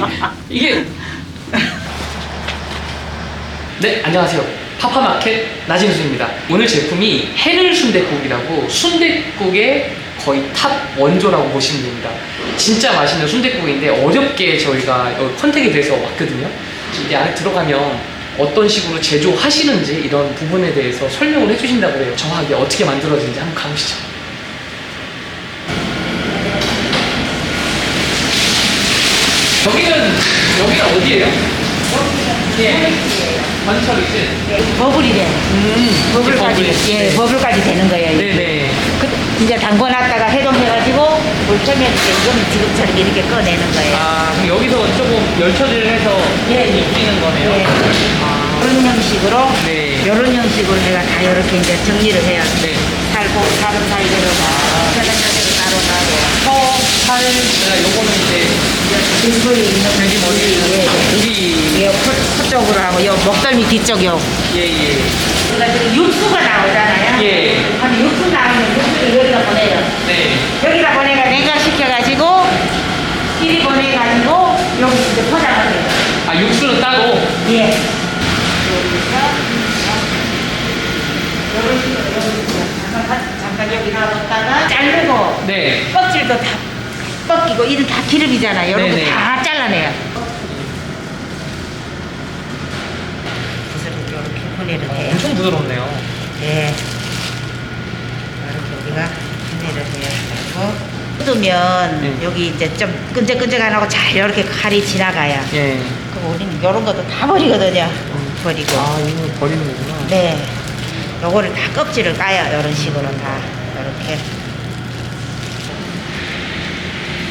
이게 네 안녕하세요. 파파마켓 나진수입니다. 오늘 제품이 해를 순댓국이라고 순댓국의 거의 탑 원조라고 보시면 됩니다. 진짜 맛있는 순댓국인데 어렵게 저희가 여기 컨택이 돼서 왔거든요. 이제 안에 들어가면 어떤 식으로 제조하시는지 이런 부분에 대해서 설명을 해주신다고 해요. 정확하게 어떻게 만들어지는지 한번 가보시죠 여기는 여기가 어디예요? 예. 관철이지? 버블이래. 음. 버블까지. 버블. 예, 네. 버블까지 되는 거예요. 이게. 네네. 그, 이제 담궈놨다가 해동해가지고 물터면 이제 이거는 지금처럼 이렇게 꺼내는 거예요. 아 그럼 여기서 조금 열 처리를 해서 예, 예. 입히는 거네요. 예. 아. 이런 형식으로, 네. 이런 형식으로 내가 다 이렇게 이제 정리를 해요. 네. 살고, 살은 살대로, 저런 저대로 따로 따로. 소, 살, 제가 요거는 이제 등불이 있는 돼지 머리 예, 예. 고기 예, 코, 코 쪽으로 하고, 요 목덜미 뒤쪽이요. 예 예 그러니까 육수가 나오잖아요. 예. 한 육수 나오면 육수를 여기다 보내요. 네. 여기다 보내가 냉각시켜가지고 끼리 보내가지고 여기 이제 포장을 해요. 아 육수는 따로 예. 여기서 이런 식으로 잠깐 잠깐 여기 놔뒀다가 자르고 네. 껍질도 다 벗기고 이는 다 기름이잖아요. 이런 네네. 거다 잘라내요. 붓을 이렇게 분해를 해요. 엄청 부드럽네요. 예. 이렇게 우리가 해야 되고 뜯으면 네. 여기 이제 좀 끈적끈적 안 하고 잘 이렇게 칼이 지나가요. 예. 그럼 우리는 이런 것도 다 버리거든요. 버리고. 아 이거 버리는 거구나. 네. 요거를 다 껍질을 까요. 이런 식으로 다. 이렇게.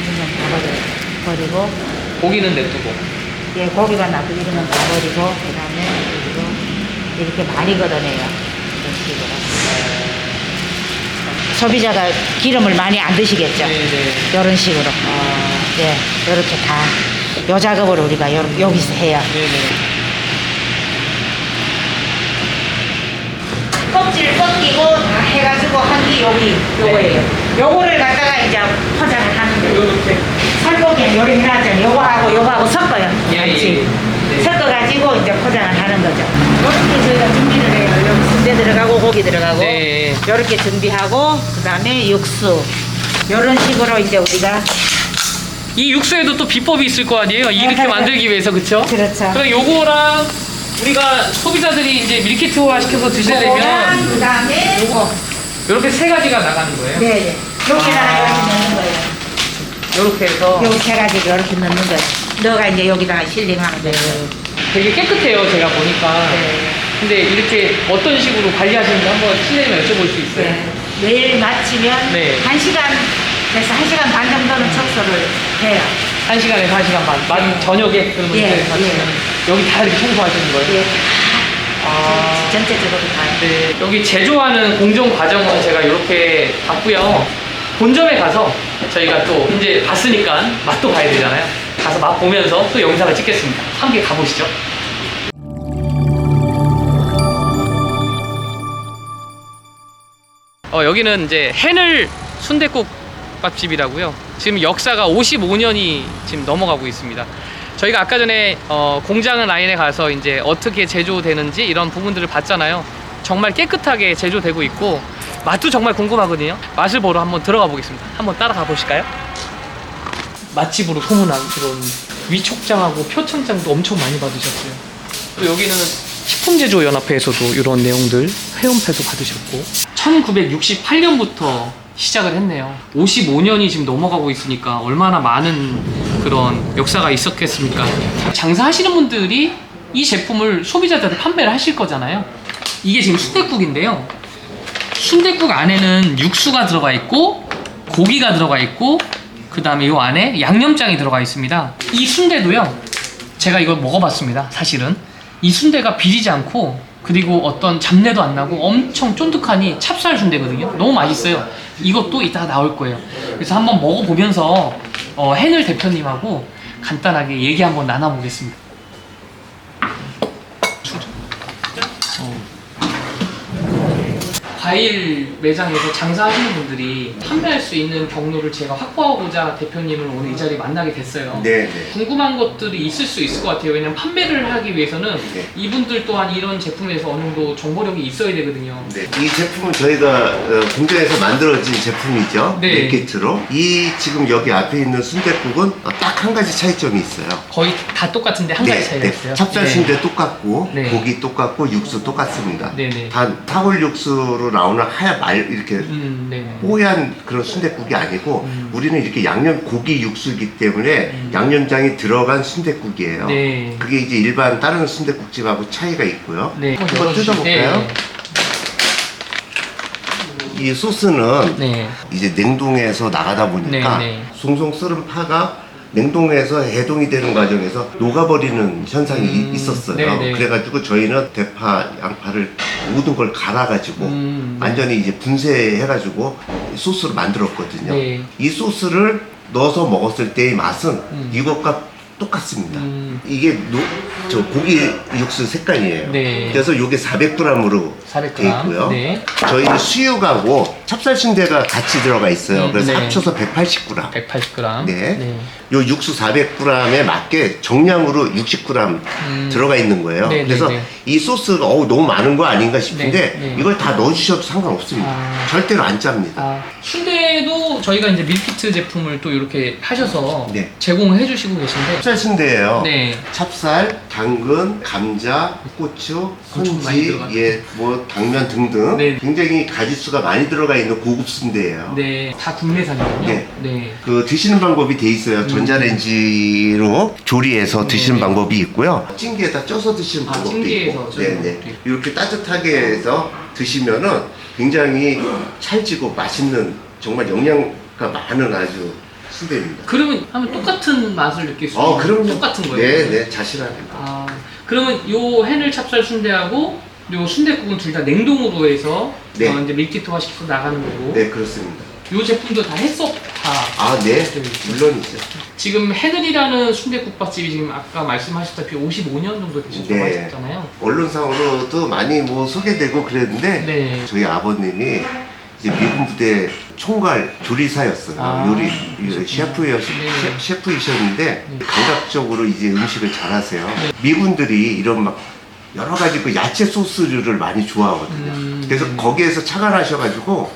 그냥 다 버려요. 버리고, 고기는 냅두고. 예, 고기가 이러면 다 버리고, 그 다음에 그리고 이렇게 많이 걷어내요. 이런 식으로. 소비자가 기름을 많이 안 드시겠죠. 네네. 이런 식으로. 아 예, 이렇게 다. 요 작업을 우리가 요, 여기서 해요. 네네. 껍질 벗기고 다 해가지고 한 게 여기 요거예요. 요거를 갖다가 이제 포장을 하는 거예요. 살코기는 요리 해놨잖아요. 요거하고 요거하고 섞어요. 예, 같이. 예. 네. 섞어가지고 이제 포장을 하는 거죠. 이렇게 저희가 준비를 해요. 여기 순대 들어가고 고기 들어가고. 네. 이렇게 준비하고 그 다음에 육수. 이런 식으로 이제 우리가 이 육수에도 또 비법이 있을 거 아니에요? 이렇게 만들기 위해서 그쵸? 그렇죠. 그럼 요거랑 우리가 소비자들이 이제 밀키트화 시켜서 드셔야 되면 그 다음에 요거. 이렇게 세 가지가 나가는 거예요. 네. 여기다가 아. 이렇게 넣는 거예요. 이렇게 해서 요 세 가지를 이렇게 넣는 거예요. 너가 이제 여기다가 실링하는 거예요. 되게 깨끗해요 제가 보니까. 네. 근데 이렇게 어떤 식으로 관리하시는지 한번 실례면 여쭤볼 수 있어요? 네. 매일 마치면 네. 한 시간 그래서 한 시간 반 정도는 청소를 해요. 한 시간에서 한 시간 반. 만 네. 저녁에 그러면 예, 이제 마치면 여기 다 이렇게 청소하시는 거예요? 예, 아. 전체적으로 다. 네, 여기 제조하는 공정 과정은 제가 이렇게 봤고요. 본점에 가서 저희가 또 이제 봤으니까 맛도 봐야 되잖아요. 가서 맛 보면서 또 영상을 찍겠습니다. 함께 가보시죠. 어, 여기는 이제 해늘 순대국 밥집이라고요. 지금 역사가 55년이 지금 넘어가고 있습니다. 저희가 아까 전에 어, 공장 라인에 가서 이제 어떻게 제조되는지 이런 부분들을 봤잖아요. 정말 깨끗하게 제조되고 있고 맛도 정말 궁금하거든요. 맛을 보러 한번 들어가 보겠습니다. 한번 따라가 보실까요? 맛집으로 소문난 그런 위촉장하고 표창장도 엄청 많이 받으셨어요. 또 여기는 식품제조연합회에서도 이런 내용들 회원패도 받으셨고 1968년부터 시작을 했네요. 55년이 지금 넘어가고 있으니까 얼마나 많은 그런 역사가 있었겠습니까? 장사하시는 분들이 이 제품을 소비자들한테 판매를 하실 거잖아요. 이게 지금 순댓국인데요. 순댓국 안에는 육수가 들어가 있고 고기가 들어가 있고 그 다음에 이 안에 양념장이 들어가 있습니다. 이 순대도요. 제가 이걸 먹어봤습니다. 사실은 이 순대가 비리지 않고 그리고 어떤 잡내도 안 나고 엄청 쫀득하니 찹쌀 순대거든요. 너무 맛있어요. 이것도 이따가 나올 거예요. 그래서 한번 먹어보면서 어, 해늘 대표님하고 간단하게 얘기 한번 나눠보겠습니다. 어. 과일 매장에서 장사하시는 분들이 판매할 수 있는 경로를 제가 확보하고자 대표님을 오늘 이 자리에 만나게 됐어요. 네, 네. 궁금한 것들이 있을 수 있을 것 같아요. 왜냐면 판매를 하기 위해서는 네. 이분들 또한 이런 제품에 대해서 어느 정도 정보력이 있어야 되거든요. 네, 이 제품은 저희가 어, 공장에서 만들어진 제품이죠. 네. 밀키트로. 이 지금 여기 앞에 있는 순댓국은 딱 한 가지 차이점이 있어요. 거의 다 똑같은데 한 가지 차이가 있어요. 찹쌀 네. 순대 똑같고 네. 고기 똑같고 육수 똑같습니다. 네네. 단 타골 육수로 나오는 하얀 말 이렇게 음, 네. 뽀얀 그런 순댓국이 아니고 음. 우리는 이렇게 양념 고기 육수이기 때문에 음. 양념장이 들어간 순댓국이에요. 네. 그게 이제 일반 다른 순댓국집하고 차이가 있고요. 네. 한번 뜯어볼까요? 이 소스는 네. 이제 냉동에서 나가다 보니까 네, 네. 송송 썰은 파가 냉동에서 해동이 되는 과정에서 녹아버리는 현상이 음, 이- 있었어요. 네, 네. 그래가지고 저희는 대파, 양파를 모든 걸 갈아가지고 음. 완전히 이제 분쇄해가지고 소스를 만들었거든요. 네. 이 소스를 넣어서 먹었을 때의 맛은 음. 이것과 똑같습니다. 음. 이게 노, 저 고기 육수 색깔이에요. 네. 그래서 이게 400g으로 400g. 돼 있고요. 네. 저희는 수육하고 찹쌀 순대가 같이 들어가 있어요. 음, 그래서 네. 합쳐서 180g. 180g. 네. 요 육수 400g에 맞게 정량으로 60g 음. 들어가 있는 거예요. 네, 네, 그래서 네. 이 소스가 어우 너무 많은 거 아닌가 싶은데 네, 네. 이걸 다 넣어주셔도 상관없습니다. 아. 절대로 안 짭니다. 아, 순대도 저희가 이제 밀키트 제품을 또 이렇게 하셔서 네. 제공을 해주시고 계신데. 찹쌀 순대예요. 네. 찹쌀, 당근, 감자, 고추, 엄청 많이 선지, 들어가죠. 예, 뭐 당면 등등 네. 굉장히 가짓수가 많이 들어가 있는 고급 순대예요. 네. 다 국내산이군요. 네. 네. 그 드시는 방법이 돼 있어요. 전자레인지로 조리해서 드시는 음. 네. 방법이 있고요. 찜기에다 쪄서 드시는 아, 방법도 찜기에서 있고. 쪄서 네네. 방법도 있고. 이렇게 따뜻하게 해서 드시면은 굉장히 찰지고 맛있는 정말 영양가 많은 아주 순대입니다. 그러면 하면 똑같은 맛을 느낄 수 어, 있는 그럼요. 똑같은 거예요. 네 네, 자신합니다. 아, 그러면 요 해늘 찹쌀 순대하고 요 순대국은 둘 다 냉동으로 해서 네. 어, 이제 밀키트화 시켜서 나가는 거고. 네, 그렇습니다. 요 제품도 다 했어 다. 아, 네, 물론이죠. 지금 해늘이라는 순대국밥집이 지금 아까 말씀하셨다시피 55년 정도 되셨다고 네. 하셨잖아요. 언론상으로도 많이 뭐 소개되고 그랬는데 네. 저희 아버님이 이제 미군 부대 총괄 조리사였어요. 아, 요리 그러셨구나. 셰프였 네. 셰, 프이셨는데 네. 감각적으로 이제 음식을 잘하세요. 미군들이 이런 막 여러 가지 그 야채 소스류를 많이 좋아하거든요. 음, 그래서 네. 거기에서 착안하셔가지고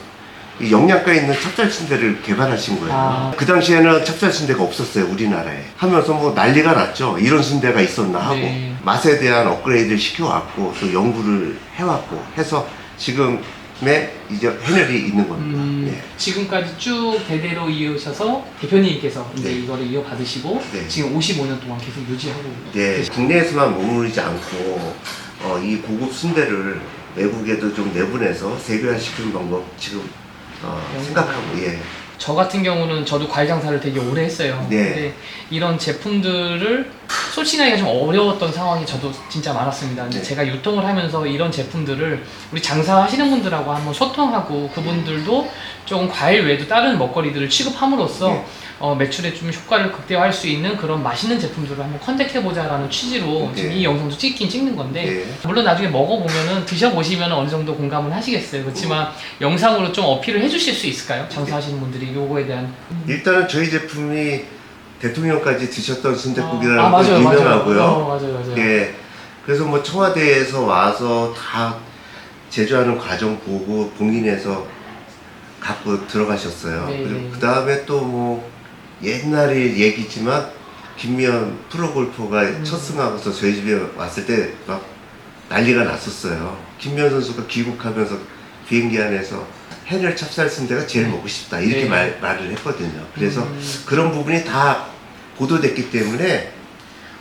이 영양가 있는 찹쌀 순대를 개발하신 거예요. 아. 그 당시에는 찹쌀 순대가 없었어요 우리나라에. 하면서 뭐 난리가 났죠. 이런 순대가 있었나 하고 네. 맛에 대한 업그레이드를 시켜왔고 또 연구를 해왔고 해서 지금 의 이제 해늘이 있는 겁니다. 음, 예. 지금까지 쭉 대대로 이으셔서 대표님께서 이제 네. 이거를 이어받으시고 네. 지금 55년 동안 계속 유지하고 네, 계시- 국내에서만 머무르지 않고 어, 이 고급 순대를 외국에도 좀 내보내서 세계화시키는 방법 지금 어, 생각하고 예. 저 같은 경우는 저도 과일 장사를 되게 오래 했어요. 네. 근데 이런 제품들을 솔직하기가 좀 어려웠던 상황이 저도 진짜 많았습니다. 근데 네. 제가 유통을 하면서 이런 제품들을 우리 장사하시는 분들하고 한번 소통하고 그분들도 조금 과일 외에도 다른 먹거리들을 취급함으로써 네. 어, 매출에 좀 효과를 극대화할 수 있는 그런 맛있는 제품들을 한번 컨택해보자라는 취지로 지금 네. 이 영상도 찍긴 찍는 건데 네. 물론 나중에 먹어보면은 드셔보시면 어느 정도 공감은 하시겠어요. 그렇지만 영상으로 좀 어필을 해주실 수 있을까요? 장사하시는 분들이 요거에 대한 일단은 저희 제품이 대통령까지 드셨던 순댓국이라는 아, 건 맞아요, 유명하고요. 맞아요. 어, 맞아요, 맞아요. 예. 그래서 뭐 청와대에서 와서 다 제조하는 과정 보고 봉인해서 갖고 들어가셨어요. 네, 그리고 네. 그 다음에 또 뭐 옛날의 얘기지만 김미연 프로골퍼가 음. 첫 승하고서 저희 집에 왔을 때 막 난리가 났었어요. 김미연 선수가 귀국하면서 비행기 안에서 해늘 찹쌀 순대가 제일 먹고 싶다 이렇게 네. 말, 말을 했거든요. 그래서 음. 그런 부분이 다 보도됐기 때문에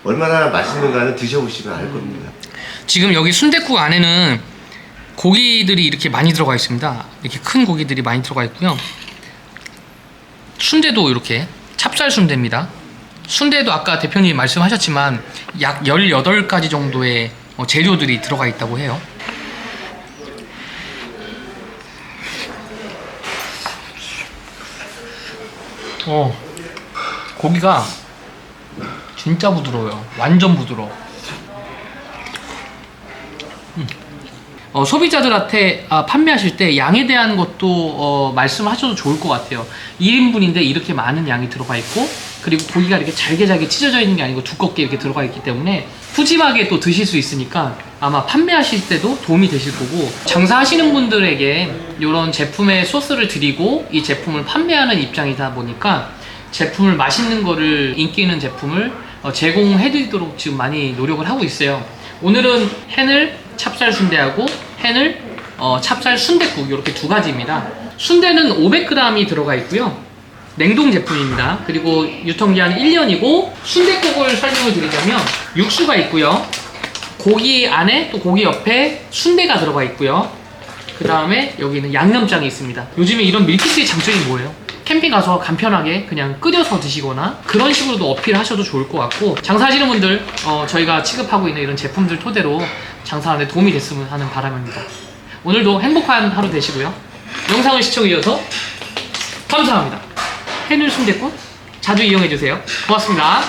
얼마나 맛있는가는 드셔보시면 알 겁니다. 지금 여기 순댓국 안에는 고기들이 이렇게 많이 들어가 있습니다. 이렇게 큰 고기들이 많이 들어가 있고요. 순대도 이렇게 찹쌀 순대입니다. 순대도 아까 대표님 말씀하셨지만 약 18가지 정도의 어, 재료들이 들어가 있다고 해요. 어, 고기가 진짜 부드러워요. 완전 부드러워. 어, 소비자들한테 아, 판매하실 때 양에 대한 것도 어, 말씀하셔도 좋을 것 같아요. 1인분인데 이렇게 많은 양이 들어가 있고 그리고 고기가 이렇게 잘게 잘게 찢어져 있는 게 아니고 두껍게 이렇게 들어가 있기 때문에 푸짐하게 또 드실 수 있으니까 아마 판매하실 때도 도움이 되실 거고 장사하시는 분들에게 이런 제품의 소스를 드리고 이 제품을 판매하는 입장이다 보니까 제품을 맛있는 거를 인기 있는 제품을 어, 제공해 드리도록 지금 많이 노력을 하고 있어요. 오늘은 해늘 찹쌀 순대하고 해늘 어, 찹쌀 순대국 이렇게 두 가지입니다. 순대는 500g이 들어가 있고요. 냉동 제품입니다. 그리고 유통기한 1년이고 순대국을 설명을 드리자면 육수가 있고요. 고기 안에 또 고기 옆에 순대가 들어가 있고요. 그 다음에 여기는 양념장이 있습니다. 요즘에 이런 밀키트의 장점이 뭐예요? 캠핑 가서 간편하게 그냥 끓여서 드시거나 그런 식으로도 어필하셔도 좋을 것 같고 장사하시는 분들 어, 저희가 취급하고 있는 이런 제품들 토대로 장사하는 데 도움이 됐으면 하는 바람입니다. 오늘도 행복한 하루 되시고요. 영상을 시청해 주셔서 감사합니다. 해늘 순대국 자주 이용해 주세요. 고맙습니다.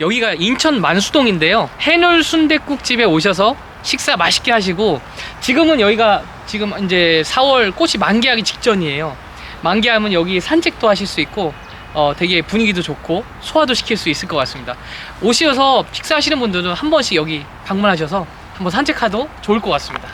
여기가 인천 만수동인데요. 해놀 순대국집에 오셔서 식사 맛있게 하시고 지금은 여기가 지금 이제 4월 꽃이 만개하기 직전이에요. 만개하면 여기 산책도 하실 수 있고 어, 되게 분위기도 좋고 소화도 시킬 수 있을 것 같습니다. 오셔서 식사하시는 분들은 한 번씩 여기 방문하셔서 한번 산책하도 좋을 것 같습니다.